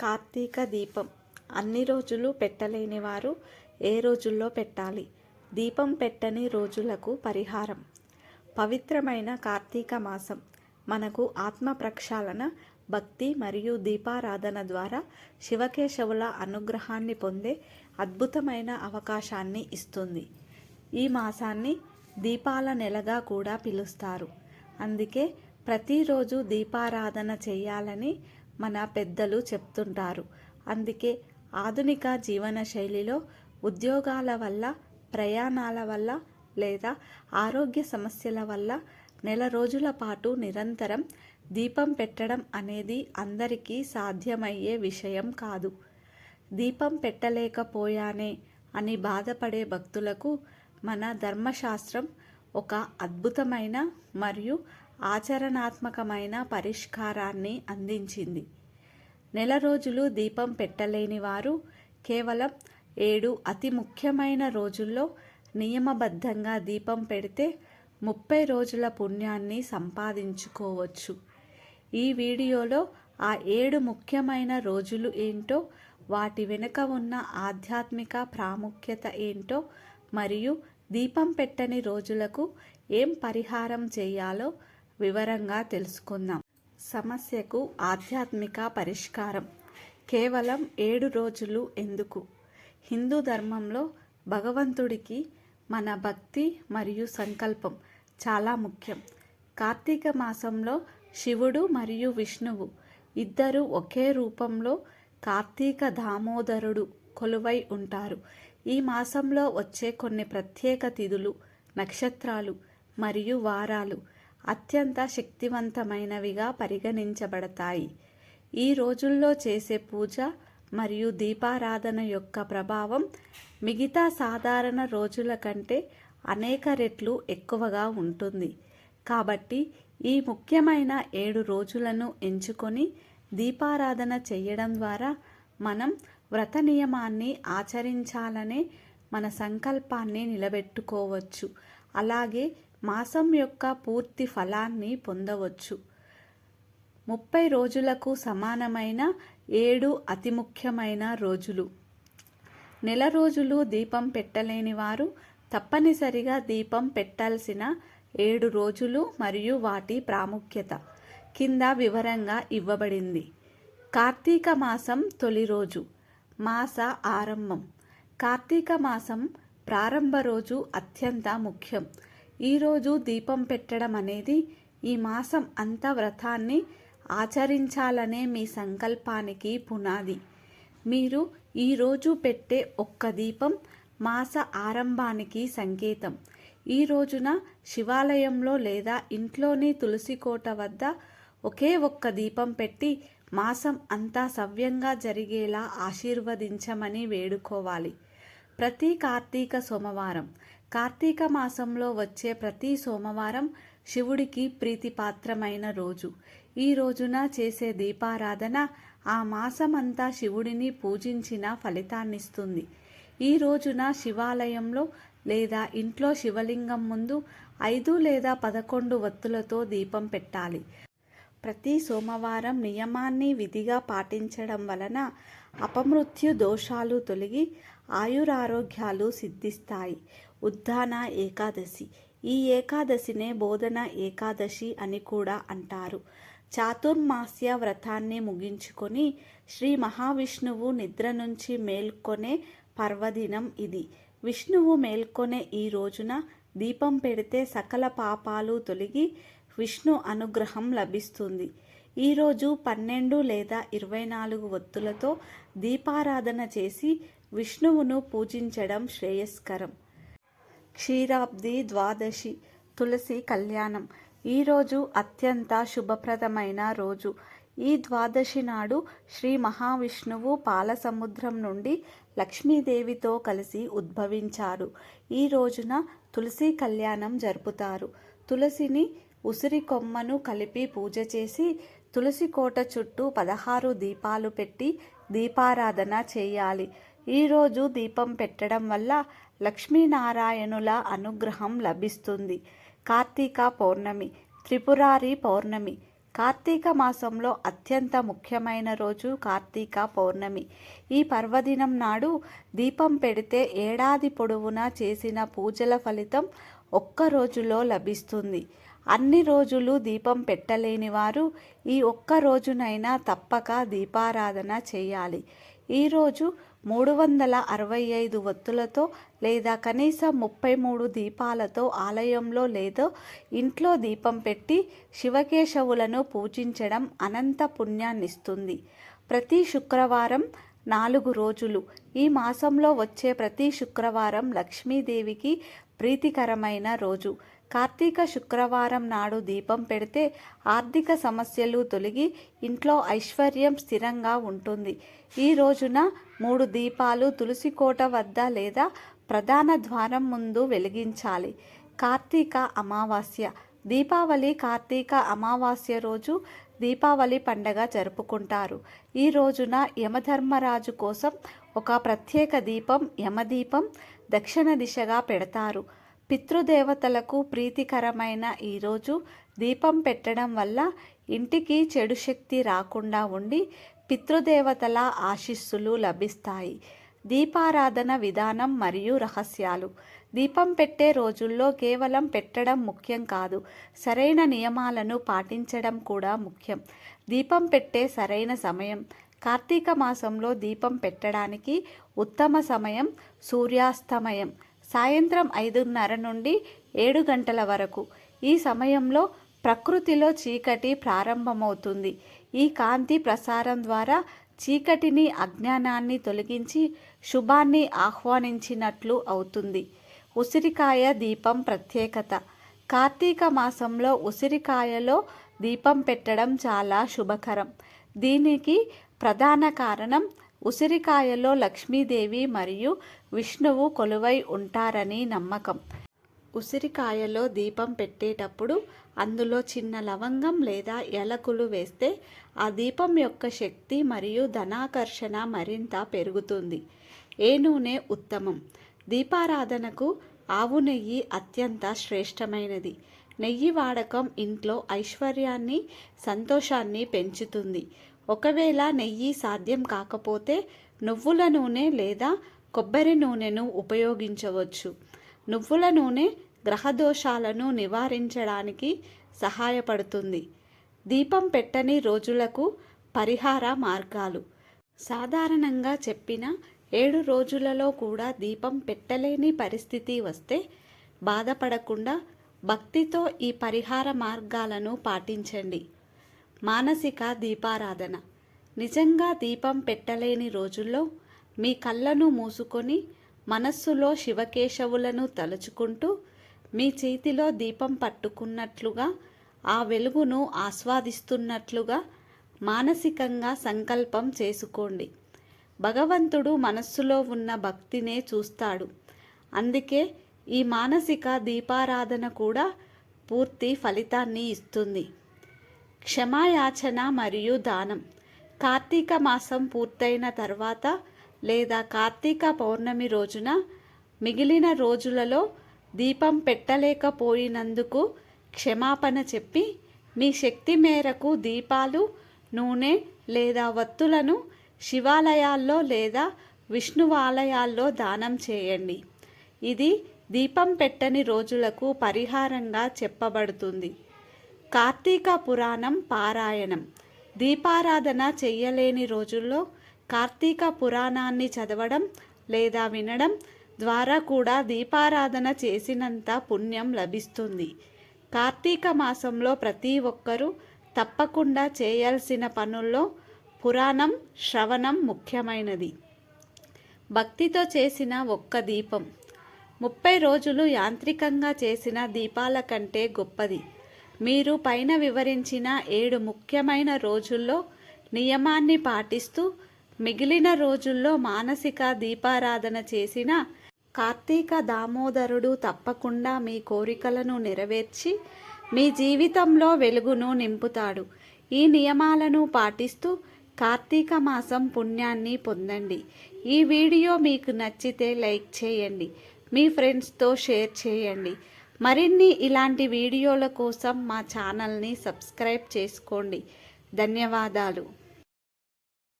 కార్తీక దీపం. అన్ని రోజులు పెట్టలేని వారు ఏ రోజుల్లో పెట్టాలి? దీపం పెట్టని రోజులకు పరిహారం. పవిత్రమైన కార్తీక మాసం. మనకు ఆత్మ ప్రక్షాళన భక్తి మరియు దీపారాధన ద్వారా శివకేశవుల అనుగ్రహాన్ని పొందే అద్భుతమైన అవకాశాన్ని ఇస్తుంది. ఈ మాసాన్ని దీపాల నెలగా కూడా పిలుస్తారు. అందుకే ప్రతిరోజు దీపారాధన చేయాలని మన పెద్దలు చెప్తుంటారు. అందుకే ఆధునిక జీవన శైలిలో ఉద్యోగాల వల్ల ప్రయాణాల వల్ల లేదా ఆరోగ్య సమస్యల వల్ల నెల రోజుల పాటు నిరంతరం దీపం పెట్టడం అనేది అందరికీ సాధ్యమయ్యే విషయం కాదు. దీపం పెట్టలేకపోయానే అని బాధపడే భక్తులకు మన ధర్మశాస్త్రం ఒక అద్భుతమైన మరియు ఆచరణాత్మకమైన పరిష్కారాన్ని అందించింది. నెల రోజులు దీపం పెట్టలేని వారు కేవలం ఏడు అతి ముఖ్యమైన రోజుల్లో నియమబద్ధంగా దీపం పెడితే ముప్పై రోజుల పుణ్యాన్ని సంపాదించుకోవచ్చు. ఈ వీడియోలో ఆ ఏడు ముఖ్యమైన రోజులు ఏంటో వాటి వెనుక ఉన్న ఆధ్యాత్మిక ప్రాముఖ్యత ఏంటో మరియు దీపం పెట్టని రోజులకు ఏం పరిహారం చేయాలో వివరంగా తెలుసుకుందాం. సమస్యకు ఆధ్యాత్మిక పరిష్కారం. కేవలం ఏడు రోజులు ఎందుకు? హిందూ ధర్మంలో భగవంతుడికి మన భక్తి మరియు సంకల్పం చాలా ముఖ్యం. కార్తీక మాసంలో శివుడు మరియు విష్ణువు ఇద్దరు ఒకే రూపంలో కార్తీక దామోదరుడు కొలువై ఉంటారు. ఈ మాసంలో వచ్చే కొన్ని ప్రత్యేక తిథులు నక్షత్రాలు మరియు వారాలు అత్యంత శక్తివంతమైనవిగా పరిగణించబడతాయి. ఈ రోజుల్లో చేసే పూజ మరియు దీపారాధన యొక్క ప్రభావం మిగతా సాధారణ రోజుల కంటే అనేక రెట్లు ఎక్కువగా ఉంటుంది. కాబట్టి ఈ ముఖ్యమైన ఏడు రోజులను ఎంచుకొని దీపారాధన చేయడం ద్వారా మనం వ్రత నియమాన్ని ఆచరించాలనే మన సంకల్పాన్ని నిలబెట్టుకోవచ్చు. అలాగే మాసం యొక్క పూర్తి ఫలాన్ని పొందవచ్చు. ముప్పై రోజులకు సమానమైన ఏడు అతి ముఖ్యమైన రోజులు. నెల రోజులు దీపం పెట్టలేని వారు తప్పనిసరిగా దీపం పెట్టాల్సిన ఏడు రోజులు మరియు వాటి ప్రాముఖ్యత కింద వివరంగా ఇవ్వబడింది. కార్తీక మాసం తొలి రోజు మాస ఆరంభం. కార్తీక మాసం ప్రారంభ రోజు అత్యంత ముఖ్యం. ఈరోజు దీపం పెట్టడం అనేది ఈ మాసం అంత వ్రతాన్ని ఆచరించాలనే మీ సంకల్పానికి పునాది. మీరు ఈరోజు పెట్టే ఒక్క దీపం మాస ఆరంభానికి సంకేతం. ఈ రోజున శివాలయంలో లేదా ఇంట్లోని తులసి కోట వద్ద ఒకే ఒక్క దీపం పెట్టి మాసం అంతా సవ్యంగా జరిగేలా ఆశీర్వదించమని వేడుకోవాలి. ప్రతి కార్తీక సోమవారం కార్తీక మాసంలో వచ్చే ప్రతి సోమవారం శివుడికి ప్రీతిపాత్రమైన రోజు. ఈ రోజున చేసే దీపారాధన ఆ మాసమంతా శివుడిని పూజించిన ఫలితాన్నిస్తుంది. ఈ రోజున శివాలయంలో లేదా ఇంట్లో శివలింగం ముందు ఐదు లేదా పదకొండు వత్తులతో దీపం పెట్టాలి. ప్రతి సోమవారం నియమాన్ని విధిగా పాటించడం వలన అపమృత్యు దోషాలు తొలగి ఆయురారోగ్యాలు సిద్ధిస్తాయి. ఉద్దాన ఏకాదశి. ఈ ఏకాదశినే బోధన ఏకాదశి అని కూడా అంటారు. చాతుర్మాస్య వ్రతాన్ని ముగించుకొని శ్రీ మహావిష్ణువు నిద్ర నుంచి మేల్కొనే పర్వదినం ఇది. విష్ణువు మేల్కొనే ఈ రోజున దీపం పెడితే సకల పాపాలు తొలగి విష్ణు అనుగ్రహం లభిస్తుంది. ఈరోజు పన్నెండు లేదా ఇరవై నాలుగు ఒత్తులతో దీపారాధన చేసి విష్ణువును పూజించడం శ్రేయస్కరం. క్షీరాబ్ది ద్వాదశి తులసి కళ్యాణం. ఈరోజు అత్యంత శుభప్రదమైన రోజు. ఈ ద్వాదశి నాడు శ్రీ మహావిష్ణువు పాలసముద్రం నుండి లక్ష్మీదేవితో కలిసి ఉద్భవించారు. ఈ రోజున తులసి కళ్యాణం జరుపుతారు. తులసిని ఉసిరి కొమ్మను కలిపి పూజ చేసి తులసి కోట చుట్టూ పదహారు దీపాలు పెట్టి దీపారాధన చేయాలి. ఈరోజు దీపం పెట్టడం వల్ల లక్ష్మీనారాయణుల అనుగ్రహం లభిస్తుంది. కార్తీక పౌర్ణమి త్రిపురారి పౌర్ణమి. కార్తీక మాసంలో అత్యంత ముఖ్యమైన రోజు కార్తీక పౌర్ణమి. ఈ పర్వదినం నాడు దీపం పెడితే ఏడాది పొడవునా చేసిన పూజల ఫలితం ఒక్క రోజులో లభిస్తుంది. అన్ని రోజులు దీపం పెట్టలేని వారు ఈ ఒక్క రోజునైనా తప్పక దీపారాధన చేయాలి. ఈరోజు మూడు వందల అరవై ఐదు ఒత్తులతో లేదా కనీసం ముప్పై మూడు దీపాలతో ఆలయంలో లేదా ఇంట్లో దీపం పెట్టి శివకేశవులను పూజించడం అనంత పుణ్యాన్నిస్తుంది. ప్రతి శుక్రవారం నాలుగు రోజులు. ఈ మాసంలో వచ్చే ప్రతి శుక్రవారం లక్ష్మీదేవికి ప్రీతికరమైన రోజు. కార్తీక శుక్రవారం నాడు దీపం పెడితే ఆర్థిక సమస్యలు తొలగి ఇంట్లో ఐశ్వర్యం స్థిరంగా ఉంటుంది. ఈ రోజున మూడు దీపాలు తులసి కోట వద్ద లేదా ప్రధాన ద్వారం ముందు వెలిగించాలి. కార్తీక అమావాస్య. దీపావళి కార్తీక అమావాస్య రోజు దీపావళి పండగ జరుపుకుంటారు. ఈ రోజున యమధర్మరాజు కోసం ఒక ప్రత్యేక దీపం యమదీపం దక్షిణ దిశగా పెడతారు. పితృదేవతలకు ప్రీతికరమైన ఈరోజు దీపం పెట్టడం వల్ల ఇంటికి చెడు శక్తి రాకుండా ఉండి పితృదేవతల ఆశీస్సులు లభిస్తాయి. దీపారాధన విధానం మరియు రహస్యాలు. దీపం పెట్టే రోజుల్లో కేవలం పెట్టడం ముఖ్యం కాదు సరైన నియమాలను పాటించడం కూడా ముఖ్యం. దీపం పెట్టే సరైన సమయం. కార్తీక మాసంలో దీపం పెట్టడానికి ఉత్తమ సమయం సూర్యాస్తమయం. సాయంత్రం ఐదున్నర నుండి ఏడు గంటల వరకు. ఈ సమయంలో ప్రకృతిలో చీకటి ప్రారంభమవుతుంది. ఈ కాంతి ప్రసారం ద్వారా చీకటిని అజ్ఞానాన్ని తొలగించి శుభాన్ని ఆహ్వానించినట్లు అవుతుంది. ఉసిరికాయ దీపం ప్రత్యేకత. కార్తీక మాసంలో ఉసిరికాయలో దీపం పెట్టడం చాలా శుభకరం. దీనికి ప్రధాన కారణం ఉసిరికాయలో లక్ష్మీదేవి మరియు విష్ణువు కొలువై ఉంటారని నమ్మకం. ఉసిరికాయలో దీపం పెట్టేటప్పుడు అందులో చిన్న లవంగం లేదా ఎలకులు వేస్తే ఆ దీపం యొక్క శక్తి మరియు ధనాకర్షణ మరింత పెరుగుతుంది. ఏ నూనె ఉత్తమం? దీపారాధనకు ఆవు నెయ్యి అత్యంత శ్రేష్టమైనది. నెయ్యి వాడకం ఇంట్లో ఐశ్వర్యాన్ని సంతోషాన్ని పెంచుతుంది. ఒకవేళ నెయ్యి సాధ్యం కాకపోతే నువ్వుల నూనె లేదా కొబ్బరి నూనెను ఉపయోగించవచ్చు. నువ్వుల నూనె గ్రహదోషాలను నివారించడానికి సహాయపడుతుంది. దీపం పెట్టని రోజులకు పరిహార మార్గాలు. సాధారణంగా చెప్పిన ఏడు రోజులలో కూడా దీపం పెట్టలేని పరిస్థితి వస్తే బాధపడకుండా భక్తితో ఈ పరిహార మార్గాలను పాటించండి. మానసిక దీపారాధన. నిజంగా దీపం పెట్టలేని రోజుల్లో మీ కళ్ళను మూసుకొని మనస్సులో శివకేశవులను తలుచుకుంటూ మీ చేతిలో దీపం పట్టుకున్నట్లుగా ఆ వెలుగును ఆస్వాదిస్తున్నట్లుగా మానసికంగా సంకల్పం చేసుకోండి. భగవంతుడు మనస్సులో ఉన్న భక్తినే చూస్తాడు. అందుకే ఈ మానసిక దీపారాధన కూడా పూర్తి ఫలితాన్ని ఇస్తుంది. క్షమాయాచన మరియు దానం. కార్తీక మాసం పూర్తయిన తర్వాత లేదా కార్తీక పౌర్ణమి రోజున మిగిలిన రోజులలో దీపం పెట్టలేకపోయినందుకు క్షమాపణ చెప్పి మీ శక్తి మేరకు దీపాలు నూనె లేదా వత్తులను శివాలయాల్లో లేదా విష్ణువాలయాల్లో దానం చేయండి. ఇది దీపం పెట్టని రోజులకు పరిహారంగా చెప్పబడుతుంది. కార్తీక పురాణం పారాయణం. దీపారాధన చెయ్యలేని రోజుల్లో కార్తీక పురాణాన్ని చదవడం లేదా వినడం ద్వారా కూడా దీపారాధన చేసినంత పుణ్యం లభిస్తుంది. కార్తీక మాసంలో ప్రతి ఒక్కరూ తప్పకుండా చేయాల్సిన పనుల్లో పురాణం శ్రవణం ముఖ్యమైనది. భక్తితో చేసిన ఒక్క దీపం. ముప్పై రోజులు యాంత్రికంగా చేసిన దీపాల కంటే గొప్పది. మీరు పైన వివరించిన ఏడు ముఖ్యమైన రోజుల్లో నియమాన్ని పాటిస్తూ మిగిలిన రోజుల్లో మానసిక దీపారాధన చేసిన కార్తీక దామోదరుడు తప్పకుండా మీ కోరికలను నెరవేర్చి మీ జీవితంలో వెలుగును నింపుతాడు. ఈ నియమాలను పాటిస్తూ కార్తీక మాసం పుణ్యాన్ని పొందండి. ఈ వీడియో మీకు నచ్చితే లైక్ చేయండి. మీ ఫ్రెండ్స్తో షేర్ చేయండి. మరిన్ని ఇలాంటి వీడియోల కోసం మా ఛానల్ని సబ్స్క్రైబ్ చేసుకోండి. ధన్యవాదాలు.